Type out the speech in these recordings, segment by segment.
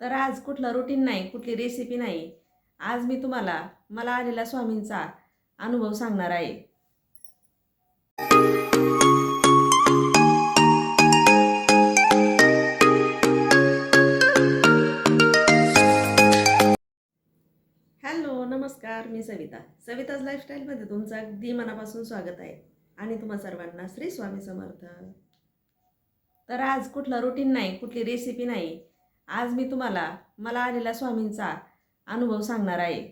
तर आज कुठलं रुटीन नाही कुठली रेसिपी नाही. आज मी तुम्हाला मला आलेला स्वामींचा अनुभव सांगणार आहे. हॅलो नमस्कार मी सविता. सविताज लाईफस्टाईलमध्ये तुमचं अगदी मनापासून स्वागत आहे. आणि तुम्हा सर्वांना श्री स्वामी समर्थ. तर आज कुठलं रुटीन नाही कुठली रेसिपी नाही आज मी तुम्हाला मला आलेला स्वामींचा अनुभव सांगणार आहे.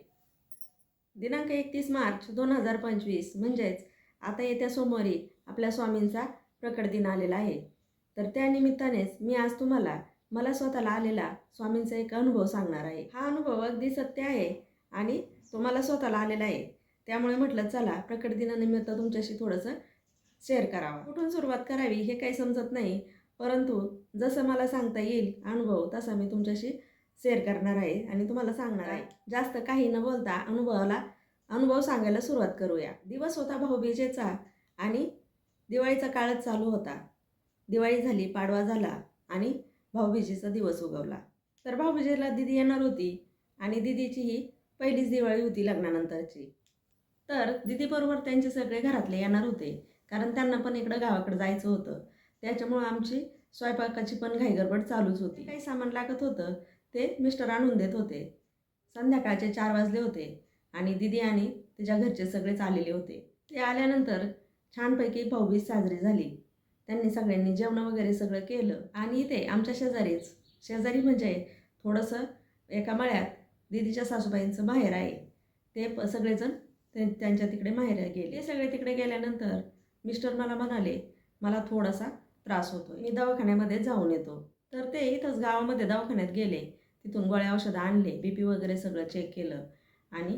दिनांक एकतीस मार्च दोन हजार पंचवीस म्हणजेच आता येत्या सोमवारी आपल्या स्वामींचा प्रकट दिन आलेला आहे. तर त्यानिमित्तानेच मी आज तुम्हाला मला स्वतःला आलेला स्वामींचा एक अनुभव सांगणार आहे. हा अनुभव अगदी सत्य आहे आणि तो मला स्वतःला आलेला आहे. त्यामुळे म्हटलं चला प्रकट दिनानिमित्त तुमच्याशी थोडंसं शेअर करावं. कुठून सुरुवात करावी हे काही समजत नाही परंतु जसं मला सांगता येईल अनुभव तसा मी तुमच्याशी शेअर करणार आहे आणि तुम्हाला सांगणार आहे. जास्त काही न बोलता अनुभवाला अनुभव सांगायला सुरुवात करूया. दिवस होता भाऊबीजेचा आणि दिवाळीचा काळच चालू होता. दिवाळी झाली पाडवा झाला आणि भाऊबीजेचा दिवस उगवला. तर भाऊबीजेला दिदी येणार होती आणि दिदीची ही पहिलीच दिवाळी होती लग्नानंतरची. तर दिदीबरोबर त्यांचे सगळे घरातले येणार होते. कारण त्यांना पण इकडं गावाकडे जायचं होतं. त्याच्यामुळं आमची स्वयंपाकाची पण घाईगडबड चालूच होती. काही सामान लागत होतं ते मिस्टर आणून देत होते. संध्याकाळचे चार वाजले होते आणि दिदी आणि तिच्या घरचे सगळेच आलेले होते. ते आल्यानंतर छानपैकी भाऊबीज साजरी झाली. त्यांनी सगळ्यांनी जेवण वगैरे सगळं केलं आणि इथे आमच्या शेजारीच शेजारी म्हणजे थोडंसं एका मळ्यात दिदीच्या सासूबाईंचं माहेर आहे. ते प सगळेजण ते त्यांच्या तिकडे माहेर गेले. सगळे तिकडे गेल्यानंतर मिस्टर मला म्हणाले मला थोडासा त्रास होतो. मी दवाखान्यामध्ये जाऊन येतो. तर ते इथंच गावामध्ये दवाखान्यात गेले. तिथून गोळ्या औषधं आणले. बी पी वगैरे सगळं चेक केलं. आणि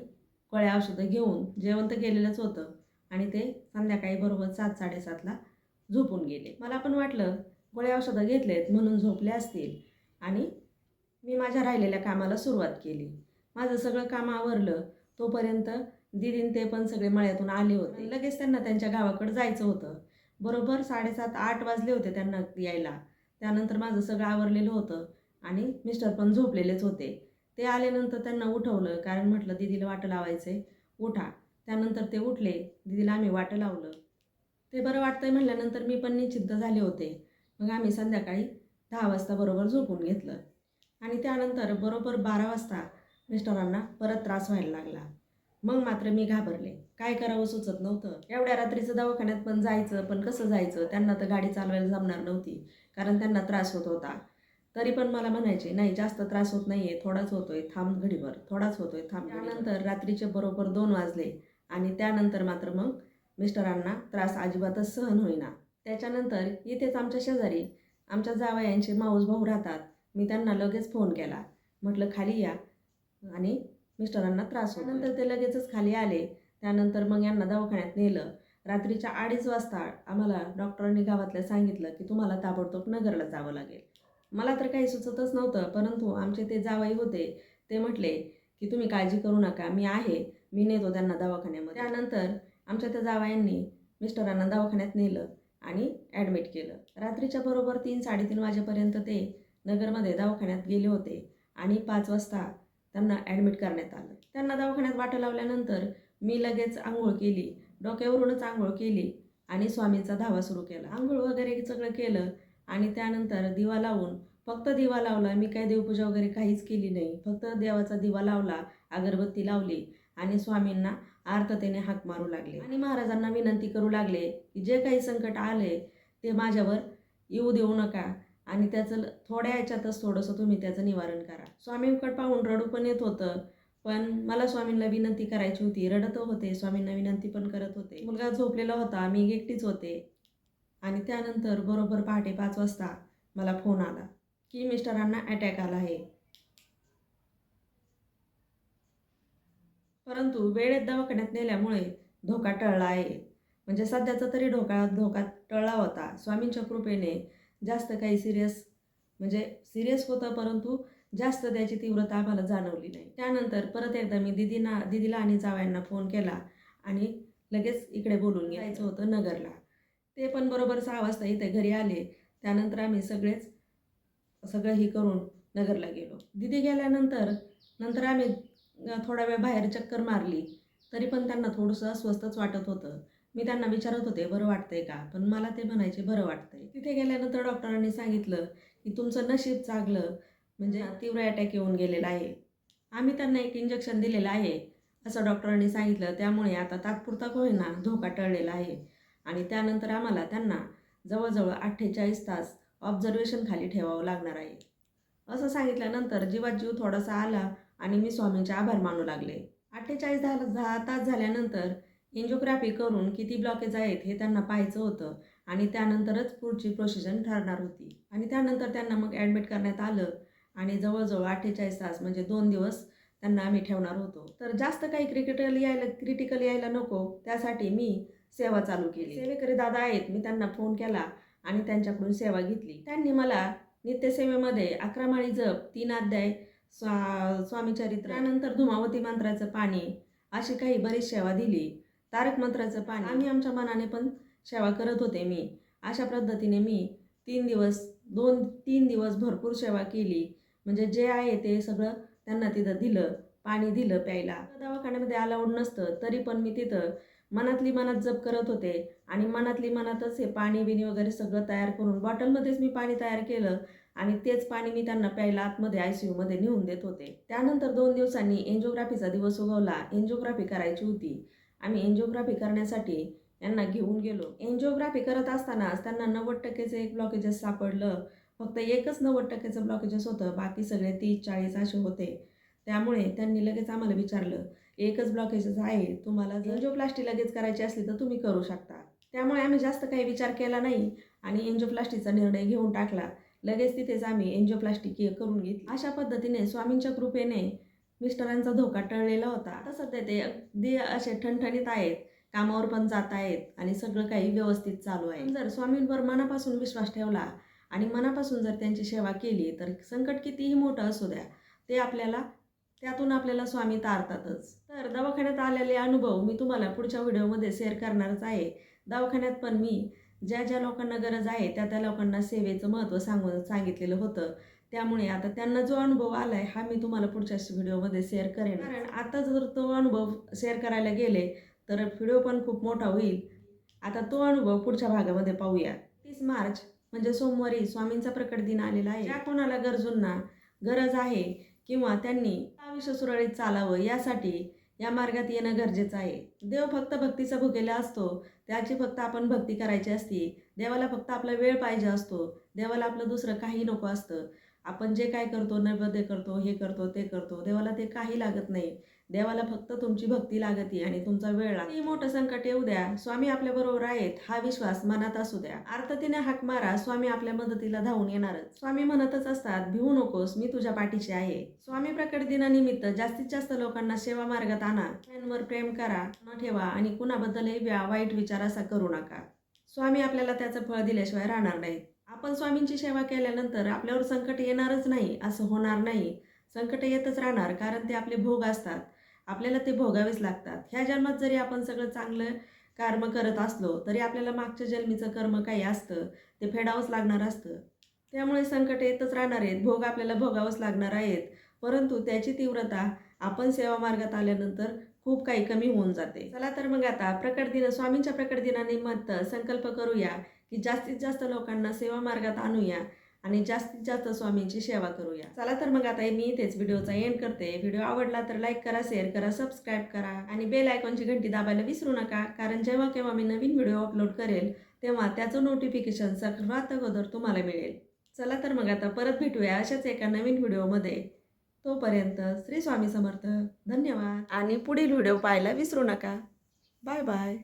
गोळ्या औषधं घेऊन जेवण तर गेलेलंच होतं. आणि ते संध्याकाळी बरोबर सात साडेसातला झोपून गेले. मला पण वाटलं गोळ्या औषधं घेतलेत म्हणून झोपले असतील. आणि मी माझ्या राहिलेल्या कामाला सुरुवात केली. माझं सगळं काम आवरलं. तोपर्यंत दिदीन ते पण सगळे मळ्यातून आले होते. लगेच त्यांना त्यांच्या गावाकडे जायचं होतं. बरोबर साडेसात आठ वाजले होते त्यांना यायला. त्यानंतर माझं सगळं आवरलेलं होतं आणि मिस्टर पण झोपलेलेच होते. ते आल्यानंतर त्यांना उठवलं कारण म्हटलं दिदीला वाटं लावायचं आहे उठा. त्यानंतर ते उठले. दिदीला आम्ही वाटं लावलं. ते बरं वाटतंय म्हटल्यानंतर मी पण निश्चिंत झाले होते. मग आम्ही संध्याकाळी दहा वाजता बरोबर झोपून घेतलं. आणि त्यानंतर बरोबर बारा वाजता मिस्टरांना परत त्रास व्हायला लागला. मग मात्र मी घाबरले. काय करावं सुचत नव्हतं. एवढ्या रात्रीचं दवाखान्यात पण जायचं पण कसं जायचं? त्यांना तर गाडी चालवायला जमणार नव्हती कारण त्यांना त्रास होत होता. तरी पण मला म्हणायचे नाही जास्त त्रास होत नाही आहे थोडाच होतोय थांब घडीभर थोडाच होतोय थांब. त्यानंतर रात्रीचे बरोबर दोन वाजले आणि त्यानंतर मात्र मग मिस्टरांना त्रास अजिबातच सहन होईना. त्याच्यानंतर इथेच आमच्या शेजारी आमच्या जावयांचे माऊस भाऊ राहतात. मी त्यांना लगेच फोन केला. म्हटलं खाली या आणि मिस्टरांना त्रास होतो नंतर ते लगेचच खाली आले. त्यानंतर मग यांना दवाखान्यात नेलं. रात्रीच्या अडीच वाजता आम्हाला डॉक्टरांनी गावातल्या सांगितलं की तुम्हाला ताबडतोब नगरला जावं लागेल. मला तर काही सुचतच नव्हतं परंतु आमचे ते जावई होते. ते म्हटले की तुम्ही काळजी करू नका मी आहे. मी नेतो त्यांना दवाखान्यामध्ये. त्यानंतर आमच्या त्या जावयांनी मिस्टरांना दवाखान्यात नेलं आणि ॲडमिट केलं. रात्रीच्या बरोबर तीन साडेतीन वाजेपर्यंत ते नगरमध्ये दवाखान्यात गेले होते आणि पाच वाजता त्यांना ॲडमिट करण्यात आलं. त्यांना दवाखान्यात वाटं लावल्यानंतर मी लगेच आंघोळ केली. डोक्यावरूनच आंघोळ केली आणि स्वामींचा धावा सुरू केला. आंघोळ वगैरे सगळं केलं आणि त्यानंतर दिवा लावून फक्त दिवा लावला. मी काय देवपूजा वगैरे काहीच केली नाही. फक्त देवाचा दिवा लावला अगरबत्ती लावली आणि स्वामींना आर्ततेने हाक मारू लागले. आणि महाराजांना विनंती करू लागले की जे काही संकट आले ते माझ्यावर येऊ देऊ नका. आणि त्याचं थोड्या याच्यातच थोडंसं तुम्ही त्याचं निवारण करा. स्वामींकडे पाहून रडू पण येत होतं पण मला स्वामींना विनंती करायची होती. रडत होते स्वामींना विनंती पण करत होते. मुलगा झोपलेला होता मी एकटीच होते. आणि त्यानंतर बरोबर पहाटे पाच वाजता मला फोन आला की मिस्टरांना अटॅक आला आहे. परंतु वेळेत दवाखान्यात नेल्यामुळे धोका टळला आहे. म्हणजे सध्याचा तरी धोका धोका टळला होता. स्वामींच्या कृपेने जास्त काही सिरियस म्हणजे सिरियस होतं परंतु जास्त त्याची तीव्रता आम्हाला जाणवली नाही. त्यानंतर परत एकदा मी दिदीना दिदीला आणि जावयांना फोन केला आणि लगेच इकडे बोलून यायचं होतं नगरला. ते पण बरोबर सहा वाजता इथे घरी आले. त्यानंतर आम्ही सगळेच सगळं ही करून नगरला गेलो. दिदी गेल्यानंतर नंतर आम्ही थोडा वेळ बाहेर चक्कर मारली. तरी पण त्यांना थोडंसं अस्वस्थच वाटत होतं. मी त्यांना विचारत होते बरं वाटतंय का? पण मला ते म्हणायचे बरं वाटतंय. तिथे गेल्यानंतर डॉक्टरांनी सांगितलं की तुमचं नशीब चांगलं म्हणजे तीव्र अटॅक येऊन गेलेला आहे. आम्ही त्यांना एक इंजेक्शन दिलेलं आहे असं डॉक्टरांनी सांगितलं. त्यामुळे आता तात्पुरता होईना धोका टळलेला आहे. आणि त्यानंतर आम्हाला त्यांना जवळजवळ अठ्ठेचाळीस तास ऑब्झर्वेशन खाली ठेवावं लागणार आहे. असं सांगितल्यानंतर जीवात जीव थोडासा आला आणि मी स्वामींचे आभार मानू लागले. अठ्ठेचाळीस दहा दहा तास झाल्यानंतर एन्जिओग्राफी करून किती ब्लॉकेज आहेत हे त्यांना पाहायचं होतं आणि त्यानंतरच पुढची प्रोसिजन ठरणार होती. आणि त्यानंतर त्यांना मग ॲडमिट करण्यात आलं आणि जवळजवळ अठ्ठेचाळीस तास म्हणजे दोन दिवस त्यांना आम्ही ठेवणार होतो. तर जास्त काही क्रिटिकल यायला क्रिटिकल यायला नको त्यासाठी मी सेवा चालू केली. सेवेकरी दादा आहेत मी त्यांना फोन केला आणि त्यांच्याकडून सेवा घेतली. त्यांनी मला नित्यसेवेमध्ये अकरा माळी जप तीन अध्याय स्वा स्वामीचरित्र त्यानंतर धुमावती मंत्राचं पाणी अशी काही बरीच सेवा दिली. तारक मंत्राचं पाणी. आम्ही आमच्या मनाने पण सेवा करत होते मी. अशा पद्धतीने मी तीन दिवस दोन तीन दिवस भरपूर सेवा केली. म्हणजे जे आहे ते सगळं त्यांना तिथं दिलं पाणी दिलं प्यायला. दवाखान्यामध्ये अलाउड नसतं तरी पण मी तिथं मनातली मनात जप करत होते. आणि मनातली मनातच हे पाणी बिणी वगैरे सगळं तयार करून बॉटलमध्येच मी पाणी तयार केलं. आणि तेच पाणी मी त्यांना प्यायला आतमध्ये आय सी यूमध्ये नेऊन देत होते. त्यानंतर दोन दिवसांनी एन्जिओग्राफीचा दिवस उगवला. एन्जिओग्राफी करायची होती. आम्ही एन्जिओग्राफी करण्यासाठी यांना घेऊन गेलो. एन्जिओग्राफी करत असतानाच त्यांना नव्वद टक्केचं एक ब्लॉकेजेस सापडलं. फक्त एकच नव्वद टक्केचं ब्लॉकेजेस होतं. बाकी सगळे तीस चाळीस असे होते. त्यामुळे त्यांनी लगेच आम्हाला विचारलं एकच ब्लॉकेजेस आहे. तुम्हाला जर एन्जिओप्लास्टी लगेच करायची असली तर तुम्ही करू शकता. त्यामुळे आम्ही जास्त काही विचार केला नाही आणि एन्जिओप्लास्टीचा निर्णय घेऊन टाकला. लगेच तिथेच आम्ही एन्जिओप्लास्टी करून घेतली. अशा पद्धतीने स्वामींच्या कृपेने मिस्टरांचा धोका टळलेला होता. आता सध्या ते अगदी असे ठणठणीत आहेत. कामावर पण जात आहेत आणि सगळं काही व्यवस्थित चालू आहे. जर स्वामींवर मनापासून विश्वास ठेवला आणि मनापासून जर त्यांची सेवा केली तर संकट कितीही मोठं असू द्या ते आपल्याला त्यातून आपल्याला स्वामी तारतातच. तर दवाखान्यात आलेले अनुभव मी तुम्हाला पुढच्या व्हिडिओमध्ये शेअर करणारच आहे. दवाखान्यात पण मी ज्या ज्या लोकांना गरज आहे त्या त्या लोकांना सेवेचं महत्त्व सांगून सांगितलेलं होतं. त्यामुळे आता त्यांना जो अनुभव आला आहे हा मी तुम्हाला पुढच्या व्हिडिओमध्ये शेअर करेन. कारण आता जर तो अनुभव शेअर करायला गेले तर व्हिडिओ पण खूप मोठा होईल. आता तो अनुभव पुढच्या भागामध्ये पाहूया. तीस मार्च म्हणजे सोमवारी स्वामींचा प्रकट दिन आलेला आहे. ज्या कोणाला गरजूंना गरज आहे किंवा त्यांनी आयुष्य सुरळीत चालावं यासाठी या मार्गात येणं गरजेचं आहे. देव फक्त भक्तीचा भुकेला असतो. त्याची फक्त आपण भक्ती करायची असती. देवाला फक्त आपला वेळ पाहिजे असतो. देवाला आपलं दुसरं काही नको असतं. आपण जे काय करतो नैवेद्य करतो हे करतो ते करतो देवाला ते काही लागत नाही. देवाला फक्त तुमची भक्ती लागते आणि तुमचा वेळ लागतो. मोठं संकट येऊ द्या. स्वामी आपल्या बरोबर आहेत. हा विश्वास मनात असू द्या. आर्ततेने हाक मारा स्वामी आपल्या मदतीला धावून येणारच. स्वामी म्हणतच असतात भिवू नकोस मी तुझ्या पाठीशी आहे. स्वामी प्रकट दिनानिमित्त जास्तीत जास्त लोकांना सेवा मार्गात आणा. त्यांवर प्रेम करा न ठेवा आणि कुणाबद्दलही वाईट विचार असा करू नका. स्वामी आपल्याला त्याचं फळ दिल्याशिवाय राहणार नाहीत. आपण स्वामींची सेवा केल्यानंतर आपल्यावर संकट येणारच नाही असं होणार नाही. संकट येतच राहणार कारण ते आपले भोग असतात. आपल्याला ते भोगावेच लागतात. ह्या जन्मात जरी आपण सगळं चांगलं कर्म करत असलो तरी आपल्याला मागच्या जन्मीचं कर्म काही असतं. ते फेडावंच लागणार असतं. त्यामुळे संकट येतच राहणार आहेत. भोग आपल्याला भोगावंच लागणार आहेत. परंतु त्याची तीव्रता आपण सेवा मार्गात आल्यानंतर खूप काही कमी होऊन जाते. चला तर मग आता प्रकट दिन स्वामींच्या प्रकट दिनानिमित्त संकल्प करूया. की जास्तीत जास्त लोकांना सेवा मार्गात आणूया आणि जास्तीत जास्त स्वामींची सेवा करूया. चला तर मग आता मी इथेच व्हिडिओचा एंड करते. व्हिडिओ आवडला तर लाईक करा शेअर करा सबस्क्राईब करा आणि बेल आयकॉनची घंटी दाबायला विसरू नका कारण जेव्हा केव्हा मी नवीन व्हिडिओ अपलोड करेल तेव्हा त्याचं नोटिफिकेशन सर्वात अगोदर तुम्हाला मिळेल. चला तर मग आता परत भेटूया अशाच एका नवीन व्हिडिओमध्ये. तोपर्यंत श्री स्वामी समर्थ. धन्यवाद. आणि पुढील व्हिडिओ पाहायला विसरू नका. Bye bye